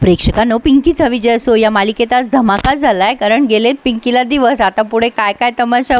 प्रेक्षकांनो पिंकीचा विजय असो या मालिकेत आज धमाका झालाय कारण गेलेत पिंकीला दिवस. आता पुढे काय काय तमाशा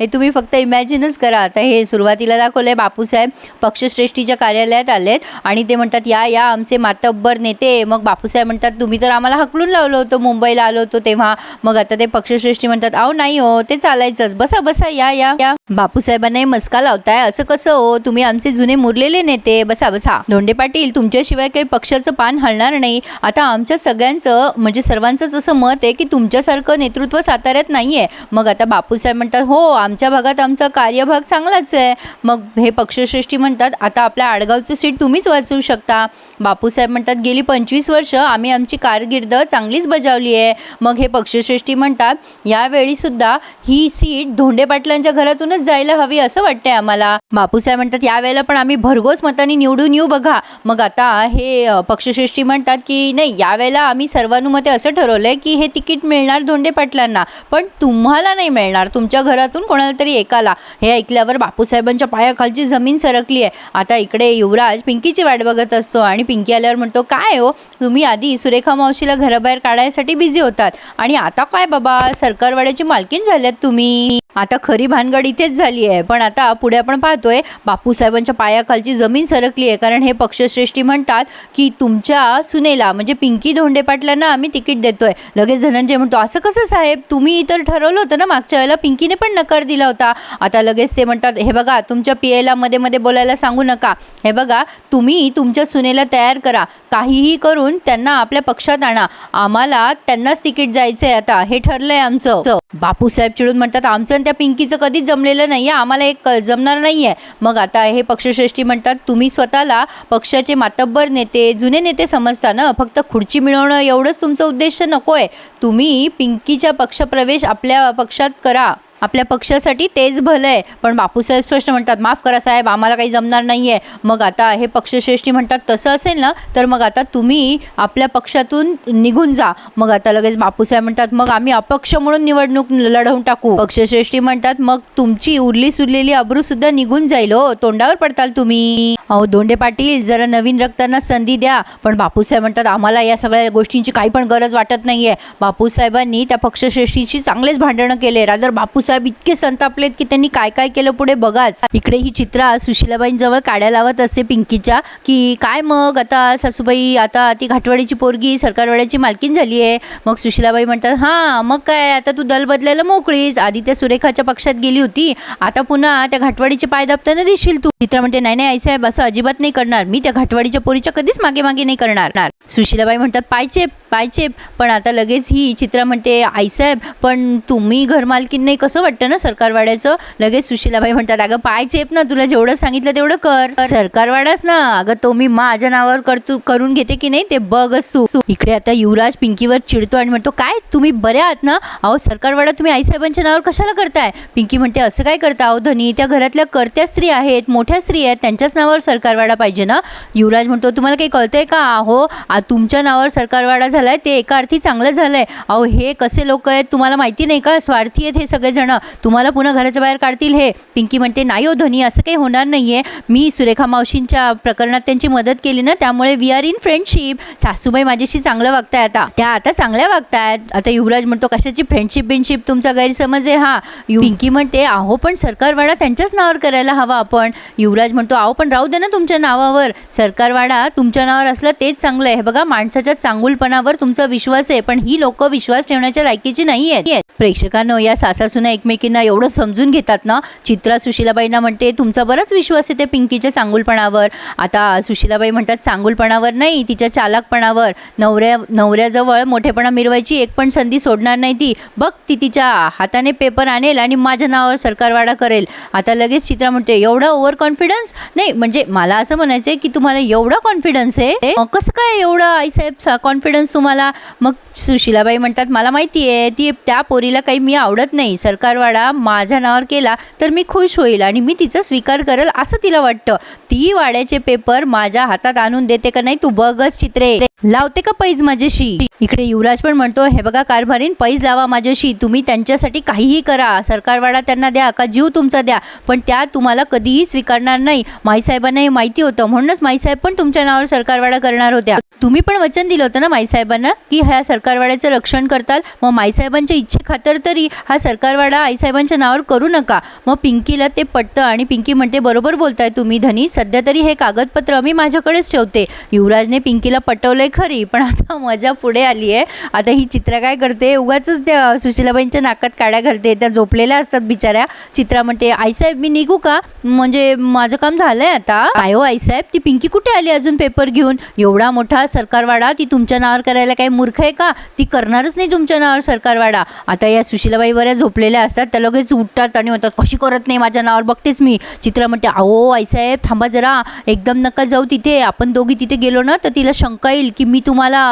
हे तुम्ही फक्त इमॅजिनच करा. आता हे सुरुवातीला दाखवलंय बापूसाहेब पक्षश्रेष्ठीच्या कार्यालयात आलेत आणि ते म्हणतात या या आमचे मातब्बर नेते. मग बापूसाहेब म्हणतात तुम्ही तर आम्हाला हकलून लावलं होतं मुंबईला आलो होतो तेव्हा. मग आता ते पक्षश्रेष्ठी म्हणतात अहो नाही हो ते चालायचंच. बसा बसा या या या. बापूसाहेबांना मस्का लावताय. असं कसं हो? तुम्ही आमचे जुने मुरलेले नेते. बसा बसा. धोंडे पाटील तुमच्याशिवाय काही पक्षाचं पान हलणार नाही. आता आमच्या सगळ्यांचं म्हणजे सर्वांचंच असं मत आहे की तुमच्यासारखं नेतृत्व साताऱ्यात नाही आहे मग आता बापूसाहेब म्हणतात हो आमच्या भागात आमचा कार्यभाग चांगलाच आहे. मग हे पक्षश्रेष्ठी म्हणतात आता आपल्या आडगावचं सीट तुम्हीच वाचवू शकता. बापूसाहेब म्हणतात गेली पंचवीस वर्ष आम्ही आमची कारकीर्द चांगलीच बजावली आहे. मग हे पक्षश्रेष्ठी म्हणतात यावेळीसुद्धा ही सीट धोंडे पाटलांच्या घरातूनच जायला हवी असं वाटतंय आम्हाला. बापूसाहेब म्हणतात यावेळेला पण आम्ही भरघोस मतांनी निवडून येऊ बघा. मग आता हे पक्षश्रेष्ठी म्हणतात की नाही यावेळेला आम्ही सर्वानुमते असं ठरवलं आहे की हे तिकीट मिळणार धोंडे पाटलांना. पण तुम्हाला नाही मिळणार. तुमच्या घरातून कोणाला तरी एकाला. हे ऐकल्यावर बापूसाहेबांच्या पायाखालची जमीन सरकली आहे. आता इकडे युवराज पिंकीची वाट बघत असतो आणि पिंकी आल्यावर म्हणतो काय हो? तुम्ही आधी सुरेखा मावशीला घराबाहेर काढायसाठी बिझी होतात. आणि आता काय बाबा? सरकारवाड्याची मालकीण झाल्यात तुम्ही. आता खरी भानगड इथेच झाली आहे. पण आता पुढे आपण पाहतोय बापूसाहेबांच्या पायाखालची जमीन सरकली आहे. कारण हे पक्षश्रेष्ठी म्हणतात की तुमच्या सुनेला म्हणजे पिंकी धोंडे पाटलांना आम्ही तिकीट देतोय. लगेच धनंजय म्हणतो असं कसं साहेब? तुम्ही तर ठरवलं होतं ना मागच्या वेळेला पिंकीने पण नकार दिला होता. आता लगेच ते म्हणतात हे बघा तुमच्या पी एला मध्ये मध्ये बोलायला सांगू नका. हे बघा तुम्ही तुमच्या सुनेला तयार करा. काहीही करून त्यांना आपल्या पक्षात आणा. आम्हाला त्यांनाच तिकीट जायचं आहे आता. हे ठरलंय आमचं. बापूसाहेब चिडून म्हणतात आमचं त्या पिंकीचं कधीच जमलेलं नाही आहे आम्हाला एक जमणार नाही आहे मग आता हे पक्षश्रेष्ठी म्हणतात तुम्ही स्वतःला पक्षाचे मातब्बर नेते जुने नेते समजता ना? फक्त खुर्ची मिळवणं एवढंच तुमचं उद्देश नको आहे तुम्ही पिंकीच्या पक्षप्रवेश आपल्या पक्षात करा. आपल्या पक्षासाठी तेच भलं आहे. पण बापूसाहेब स्पष्ट म्हणतात माफ करा साहेब आम्हाला काही जमणार नाही आहे मग आता हे पक्षश्रेष्ठी म्हणतात तसं असेल ना तर मग आता तुम्ही आपल्या पक्षातून निघून जा. मग आता लगेच बापूसाहेब म्हणतात मग आम्ही अपक्ष म्हणून निवडणूक लढवून टाकू. पक्षश्रेष्ठी म्हणतात मग तुमची उरली सुरलेली अब्रूसुद्धा निघून जाईल हो. तोंडावर पडताल तुम्ही. अहो धोंडे पाटील जरा नवीन रक्तांना संधी द्या. पण बापूसाहेब म्हणतात आम्हाला या सगळ्या गोष्टींची काही पण गरज वाटत नाही आहे बापूसाहेबांनी त्या पक्षश्रेष्ठीची चांगलेच भांडणं केले. रादर साहेब इतके संतापलेत की त्यांनी काय काय केलं पुढे बघाच. इकडे ही चित्रा सुशिलाबाईंजवळ काड्या लावत असते पिंकीच्या की काय मग आता सासूबाई आता ती घाटवाडीची पोरगी सरकारवाड्याची मालकीन झाली आहे मग सुशिलाबाई म्हणतात हां मग काय आता तू दल बदलायला मोकळीस. आधी त्या सुरेखाच्या पक्षात गेली होती. आता पुन्हा त्या घाटवाडीचे पाय दाबताना दिशील तू. चित्रा म्हणते नाही नाही आईसाहेब असं अजिबात नाही करणार. मी त्या घाटवाडीच्या पोरीच्या कधीच मागे मागे नाही करणार. सुशिलाबाई म्हणतात पायचे पायचेप पण आता लगेच ही चित्रा म्हणते आईसाहेब पण तुम्ही घरमालकीन नाही कसं वाटतं ना सरकारवाड्याचं? लगेच सुशीलाबाई म्हणतात अगं पायचेप ना तुला जेवढं सांगितलं तेवढं कर. सरकारवाडाच ना अगं तो मी माझ्या नावावर करतो करून घेते की नाही ते बघच तू. इकडे आता युवराज पिंकीवर चिडतो आणि म्हणतो काय तुम्ही बरे आहात ना? अहो सरकारवाडा तुम्ही आईसाहेबांच्या नावावर कशाला करताय? पिंकी म्हणते असं काय करता अहो धनी त्या घरातल्या करत्या स्त्री आहेत मोठ्या स्त्री आहेत त्यांच्याच नावावर सरकारवाडा पाहिजे ना? युवराज म्हणतो तुम्हाला काही कळतंय का? अहो तुमच्या नावावर सरकारवाडा झालं आहे ते एका अर्थी चांगलं झालं आहे अहो हे कसे लोक आहेत तुम्हाला माहिती नाही का? स्वार्थी आहेत हे सगळेजणं. तुम्हाला पुन्हा घराच्या बाहेर काढतील हे. पिंकी म्हणते नाही हो धनी असं काही होणार नाही आहे मी सुरेखा मावशींच्या प्रकरणात त्यांची मदत केली ना त्यामुळे वी आर इन फ्रेंडशिप सासूबाई माझ्याशी चांगलं वागताय आता. त्या आता चांगल्या वागतायत. आता युवराज म्हणतो कशाची फ्रेंडशिप बिनशिप तुमचा गैरसमज आहे हा. यु- पिंकी म्हणते अहो पण सरकारवाडा त्यांच्याच नावावर करायला हवा आपण. युवराज म्हणतो अहो पण राहू दे ना तुमच्या नावावर. सरकारवाडा तुमच्या नावावर असलं तेच चांगलं आहे. हे बघा माणसाच्या चांगुलपणावर तुमचा विश्वास आहे पण ही लोक विश्वास ठेवण्याच्या लायकीची नाही आहेत प्रेक्षकांनो या सासासुना एकमेकींना एवढं समजून घेतात ना? चित्रा सुशीलाबाईंना म्हणते तुमचा बराच विश्वास आहे ते पिंकीच्या चांगुलपणावर. आता सुशीलाबाई म्हणतात चांगुलपणावर नाही तिच्या चालाकपणावर. नवऱ्या नवऱ्याजवळ मोठेपणा मिरवायची एक पण संधी सोडणार नाही ती. बघ ती तिच्या हाताने पेपर आणेल आणि माझ्या नावावर सरकारवाडा करेल. आता लगेच चित्रा म्हणते एवढा ओव्हर कॉन्फिडन्स नाही म्हणजे मला असं म्हणायचं आहे की तुम्हाला एवढा कॉन्फिडन्स आहे? कसं काय एवढं आईसाहेब कॉन्फिडन्स तुम्हाला मग सुशिलाबाई म्हणतात मला माहिती आहे ती त्या पोरीला काही मी आवडत नाही. सरकारवाडा माझ्या नावावर केला तर मी खुश होईल आणि मी तिचा स्वीकार करेल असं तिला वाटतं. ती वाड्याचे पेपर माझ्या हातात आणून देते का नाही तू बघच चित्रे. लावते का पैज माझ्याशी? इकडे युवराज पण म्हणतो हे बघा कारभारीन पैज लावा माझ्याशी. तुम्ही त्यांच्यासाठी काहीही करा. सरकारवाडा त्यांना द्या का जीव तुमचा द्या. पण त्या तुम्हाला कधीही स्वीकारणार नाही. माईसाहेबांना हे माहिती होतं. म्हणूनच माईसाहेब पण तुमच्या नावावर सरकारवाडा करणार होत्या. तुम्ही पण वचन दिलं होतं ना माईसाहेब आईसाहेबांना की ह्या सरकारवाड्याचं रक्षण करताल. मग माईसाहेबांच्या इच्छेखातर तरी हा सरकारवाडा आईसाहेबांच्या नावावर करू नका. मग पिंकीला ते पटतं आणि पिंकी म्हणते बरोबर बोलताय तुम्ही धनी सध्या तरी हे कागदपत्र मी माझ्याकडेच ठेवते. युवराजने पिंकीला पटवलंय खरी पण आता मजा पुढे आली आहे. आता ही चित्रा काय करते? उगाच त्या सुशीलाबाईंच्या नाकात काड्या घालते. त्या झोपलेल्या असतात बिचाऱ्या. चित्रा म्हणते आईसाहेब मी निघू का? म्हणजे माझं काम झालंय आता. काय हो आईसाहेब ती पिंकी कुठे आली अजून पेपर घेऊन? एवढा मोठा सरकारवाडा ती तुमच्या नावावर करायला काय मूर्ख आहे का? ती करणारच नाही तुमच्या नावावर सरकारवाडा. आता या सुशीलाबाई बऱ्या झोपलेल्या असतात त्या लगेच उठतात आणि म्हणतात कशी करत नाही माझ्या नावावर? बघतेच मी. चित्रा म्हणते अहो आईसाहेब थांबा जरा. एकदम नका जाऊ तिथे. आपण दोघी तिथे गेलो ना तर तिला शंका येईल की मी तुम्हाला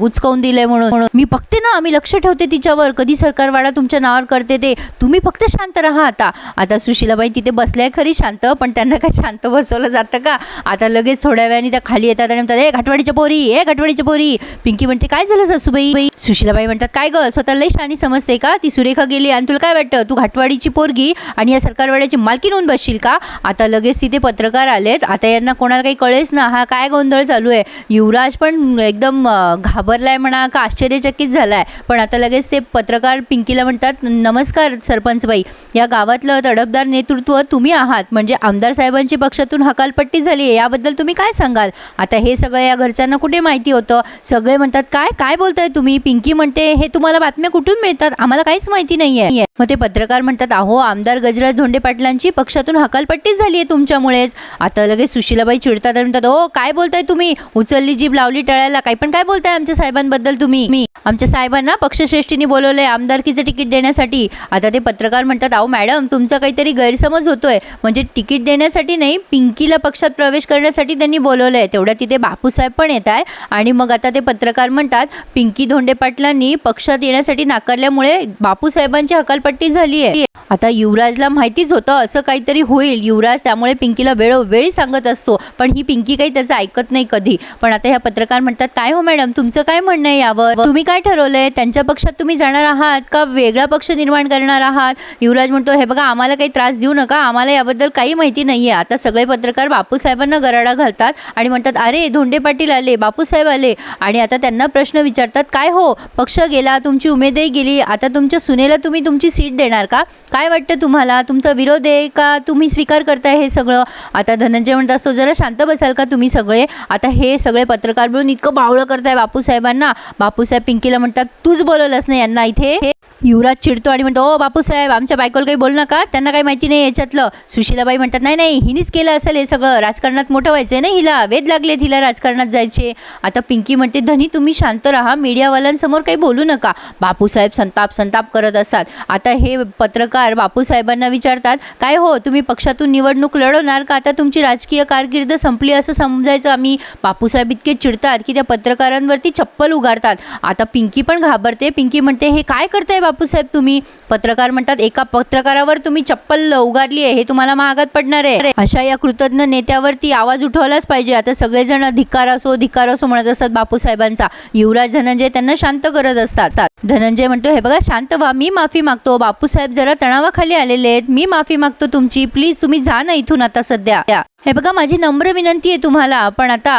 उचकावून दिलंय म्हणून. मी बघते ना मी लक्ष ठेवते तिच्यावर. कधी सरकारवाडा तुमच्या नावावर करते ते. तुम्ही फक्त शांत राहा आता. आता सुशीलाबाई तिथे बसल्या खरी शांत पण त्यांना काय शांत बसवलं जातं का? आता लगेच थोड्या वेळाने त्या खाली येतात आणि म्हणतात ए घाटवाडीच्या पोरी ए घाटवाडीच्या पोरी. पिंकी म्हणते काय झालं सासूबाई? सुशीलाबाई म्हणतात काय ग स्वतः लय शानी समजते का? ती सुरेखा गेली आणि तुला काय वाटतं? तू घाटवाडीची पोरगी आणि या सरकारवाड्याची मालकी होऊन बसशील का? आता लगेच तिथे पत्रकार आलेत. आता यांना कोणाला काही कळेच ना हा काय गोंधळ चालू आहे? युवराज पण एकदम घाबरलाय म्हणा का आश्चर्यचकित झालाय. पण आता लगेच ते पत्रकार पिंकीला म्हणतात नमस्कार सरपंचबाई. या गावातलं तडफदार नेतृत्व तुम्ही आहात. म्हणजे आमदार साहेबांची पक्षातून हकालपट्टी झाली आहे याबद्दल तुम्ही काय सांगाल? आता हे सगळं या घरच्यांना कुठे माहिती होतं? सगळं म्हणतात काय काय बोलताय तुम्ही? पिंकी म्हणते हे तुम्हाला बातम्या कुठून मिळतात? आम्हाला काहीच माहिती नाहीये. मग ते पत्रकार म्हणतात अहो आमदार गजराज धोंडे पाटलांची पक्षातून हकालपट्टी झाली आहे तुमच्यामुळेच. आता लगेच सुशीलाबाई चिडतात म्हणतात हो काय बोलताय तुम्ही? उचलली जीभ लावली टळायला. काही पण काय बोलताय आमच्या साहेबांबद्दल तुम्ही? मी आमच्या साहेबांना पक्षश्रेष्ठीने बोलवलंय आमदारकीचं तिकीट देण्यासाठी. आता ते पत्रकार म्हणतात अहो मॅडम तुमचा काहीतरी गैरसमज होतोय. म्हणजे तिकीट देण्यासाठी नाही पिंकीला पक्षात प्रवेश करण्यासाठी त्यांनी बोलवलंय. तेवढ्या तिथे बापूसाहेब पण येत आहे आणि मग आता ते पत्र पत्रकार म्हणतात पिंकी धोंडे पाटलांनी पक्षात येण्यासाठी नाकारल्यामुळे बापूसाहेबांची हकालपट्टी झाली आहे आता युवराजला माहितीच होतं असं काहीतरी होईल. युवराज त्यामुळे पिंकीला वेळोवेळी सांगत असतो. पण ही पिंकी काही त्याचं ऐकत नाही कधी. पण आता ह्या पत्रकार म्हणतात काय हो मॅडम तुमचं काय म्हणणं आहे यावर? तुम्ही काय ठरवलंय? त्यांच्या पक्षात तुम्ही जाणार आहात का? वेगळा पक्ष निर्माण करणार आहात? युवराज म्हणतो हे बघा आम्हाला काही त्रास देऊ नका. आम्हाला याबद्दल काही माहिती नाही आहे आता सगळे पत्रकार बापूसाहेबांना गराडा घालतात आणि म्हणतात अरे धोंडे पाटील आले बापूसाहेब आले. आणि आता त्यांना प्रश्न विचारतात काय हो? पक्ष गेला तुमची उमेदही गेली आता तुमच्या सुनेला तुम्ही तुमची सीट देणार का? काय वाटतं तुम्हाला? तुमचा विरोध आहे का? तुम्ही स्वीकार करताय हे सगळं? आता धनंजय म्हणत असतो जरा शांत बसाल का तुम्ही सगळे? आता हे सगळे पत्रकार मिळून इतकं बावळं करताय बापूसाहेबांना. बापूसाहेब पिंकीला म्हणतात तूच बोलवलंस नाही यांना इथे? हे युवराज चिडतो आणि म्हणतो ओ बापूसाहेब आमच्या बायकोला काही बोल नका. त्यांना काही माहिती नाही याच्यातलं. सुशीलाबाई म्हणतात नाही नाही हिनीच केलं असेल हे सगळं. राजकारणात मोठं व्हायचं आहे ना हिला. वेद लागले हिला राजकारणात जायचे. आता पिंकी म्हणते धनी तुम्ही शांत राहा. मीडियावाल्यांसमोर काही बोलू नका. बापूसाहेब संताप संताप करत असतात. आता हे पत्रकार बापूसाहेबांना विचारतात काय हो तुम्ही पक्षातून निवडणूक लढवणार का? आता तुमची राजकीय कारकीर्द संपली असं समजायचं. आम्ही बापूसाहेब इतके चिडतात की त्या पत्रकारांवरती चप्पल उगारतात. आता पिंकी पण घाबरते. पिंकी म्हणते हे काय करताय बापूसाहेब तुम्ही पत्रकार म्हणतात एका पत्रकारावर तुम्ही चप्पल उगारली आहे हे तुम्हाला महागात पडणार आहे. अशा या कृतज्ञ नेत्यावरती आवाज उठवलाच पाहिजे. आता सगळेजण धिक्कार असो धिक्कार असो म्हणत असतात बापूसाहेबांचा. युवराज धनंजय त्यांना शांत करत असतात. धनंजय म्हणतो हे बघा शांत व्हा मी माफी मागतो. बापूसाहेब जरा तणावाखाली आलेले आहेत. मी माफी मागतो तुमची. प्लीज तुम्ही जा ना इथून आता सध्या. हे बघा माझी नम्र विनंती आहे तुम्हाला पण आता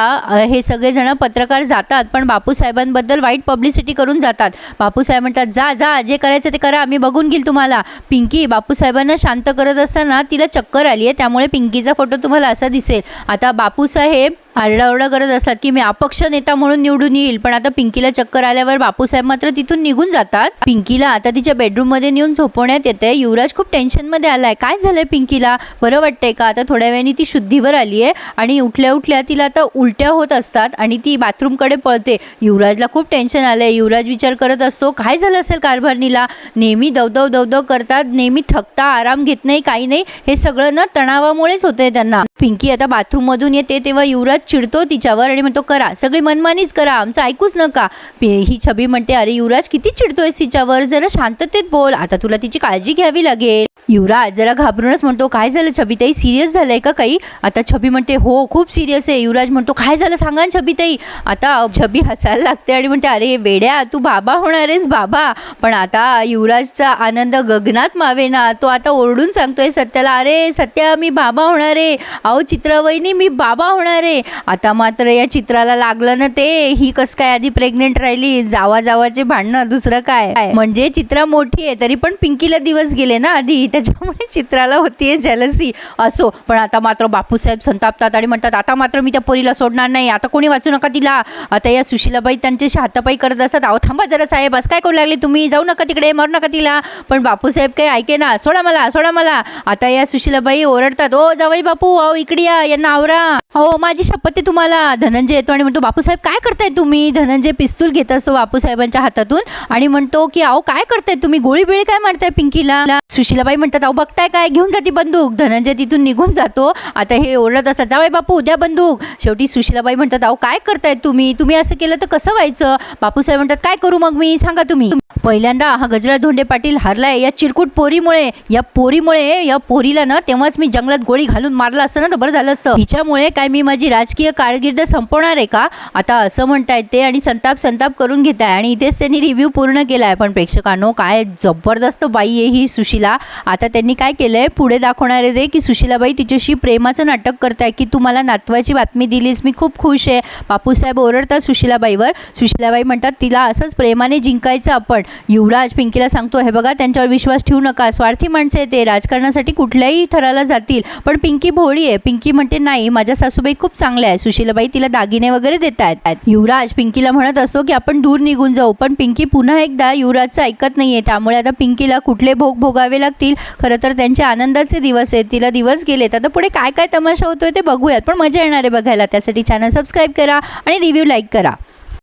हे सगळेजण पत्रकार जातात पण बापूसाहेबांबद्दल वाईट पब्लिसिटी करून जातात. बापूसाहेब म्हणतात जा जा जे करायचं ते करा आम्ही बघून घेईल तुम्हाला. पिंकी बापूसाहेबांना शांत करत असताना तिला चक्कर आली आहे त्यामुळे पिंकीचा फोटो तुम्हाला असा दिसेल. आता बापूसाहेब आरडाओरडा करत असतात की मी अपक्ष नेता म्हणून निवडून येईल पण आता पिंकीला चक्कर आल्यावर बापूसाहेब मात्र तिथून निघून जातात. पिंकीला आता तिच्या बेडरूममध्ये नेऊन झोपवण्यात येते युवराज खूप टेन्शनमध्ये आलाय. काय झालंय पिंकीला? बरं वाटतंय का? आता थोड्या वेळाने ती शुद्धीवर आली आहे आणि उठल्या उठल्या तिला आता उलट्या होत असतात आणि ती बाथरूमकडे पळते. युवराजला खूप टेन्शन आलंय. युवराज विचार करत असतो काय झालं असेल कारभारणीला? नेहमी दवदव दवदव करतात नेहमी थकता आराम घेत नाही काही नाही. हे सगळं ना तणावामुळेच होतंय त्यांना. पिंकी आता बाथरूममधून येते तेव्हा युवराज सतत चिडतो तिच्यावर आणि म्हणतो करा सगळी मनमानीच करा आमचं ऐकूच नका. ही छबी म्हणते अरे युवराज किती चिडतोयस तिच्यावर जरा शांततेत बोल आता तुला तिची काळजी घ्यावी लागेल. युवराज जरा घाबरूनच म्हणतो काय झालं छबीताई सिरियस झालं आहे का काही? आता छबी म्हणते हो खूप सिरियस आहे. युवराज म्हणतो काय झालं? सांगा ना छबीताई आता छबी हसायला लागते आणि म्हणते अरे वेड्या तू बाबा होणार आहेस बाबा. पण आता युवराजचा आनंद गगनात मावेना तो आता ओरडून सांगतोय सत्याला अरे सत्या मी बाबा होणार आहे. अहो चित्रवहिनी मी बाबा होणार आहे. आता मात्र या चित्राला लागलं ना ते ही कस काय आधी प्रेग्नेंट राहिली? जावा जावाचे भांडणं दुसरं काय? म्हणजे चित्रा मोठी आहे तरी पण पिंकीला दिवस गेले ना आधी त्याच्यामुळे चित्राला होतीये जलसी असो पण आता मात्र बापूसाहेब संतापतात आणि म्हणतात आता मात्र मी त्या पोरीला सोडणार नाही. आता कोणी वाचू नका तिला. आता या सुशीलाबाई त्यांच्याशी हातापाई करत असतात. अहो थांबा जरा साहेब असं काय करू लागले तुम्ही? जाऊ नका तिकडे मरू नका तिला. पण बापूसाहेब काही ऐके ना सोडा मला सोडा मला. आता या सुशीलाबाई ओरडतात ओ जावई बापू अहो इकडे या यांना आवरा. हो माझी शपथ आहे तुम्हाला. धनंजय येतो आणि म्हणतो बापूसाहेब काय करताय तुम्ही? धनंजय पिस्तूल घेत असतो बापूसाहेबांच्या हातातून आणि म्हणतो की अहो काय करताय तुम्ही? गोळी बिळी काय मारताय पिंकीला? सुशिलाबाई म्हणतात अहो बघताय काय? घेऊन जाते बंदूक. धनंजय तिथून निघून जातो. आता हे ओरडत असतात जावई बापू द्या बंदूक. शेवटी सुशीलाबाई म्हणतात अहो काय करताय तुम्ही? तुम्ही असं केलं तर कसं व्हायचं? बापूसाहेब म्हणतात काय करू मग मी? सांगा तुम्ही. पहिल्यांदा हा गजरा धोंडे पाटील हारलाय. या चिरकुट पोरीमुळे या पोरीमुळे या पोरीला ना तेव्हाच मी जंगलात गोळी घालून मारला असतं ना तर बरं झालं असतं. तिच्यामुळे काय मी माझी राजकीय कारकीर्द संपवणार आहे का? आता असं म्हणतायत ते आणि संताप संताप करून घेत आहे आणि इथेच त्यांनी रिव्ह्यू पूर्ण केला आहे पण प्रेक्षकांनो काय जबरदस्त बाई आहे ही सुशीला. आता त्यांनी काय केलं आहे पुढे दाखवणार आहे ते की सुशिलाबाई तिच्याशी प्रेमाचं नाटक करत आहे की तू मला नातवाची बातमी दिलीस? मी खूप खुश आहे. बापूसाहेब ओरडतात सुशिलाबाईवर. सुशिलाबाई म्हणतात तिला असंच प्रेमाने जिंकायचं आपण. युवराज पिंकीला सांगतो हे बघा त्यांच्यावर विश्वास ठेवू नका. स्वार्थी माणसं आहे ते. राजकारणासाठी कुठल्याही ठराला जातील. पण पिंकी भोळी आहे. पिंकी म्हणते नाही माझ्या सासूबाई खूप चांगल्या आहे सुशीलाबाई तिला दागिने वगैरे देत आहेत युवराज पिंकीला म्हणत असतो की आपण दूर निघून जाऊ. पण पिंकी पुन्हा एकदा युवराजचं ऐकत नाहीये. त्यामुळे आता पिंकीला कुठले भोग भोगावे लागतील? खरं तर त्यांचे आनंदाचे दिवस आहेत तिला दिवस गेलेत. आता पुढे काय काय तमाशा होतोय ते बघूयात पण मजा येणार आहे बघायला. त्यासाठी चॅनल सबस्क्राईब करा आणि रिव्ह्यू लाईक करा.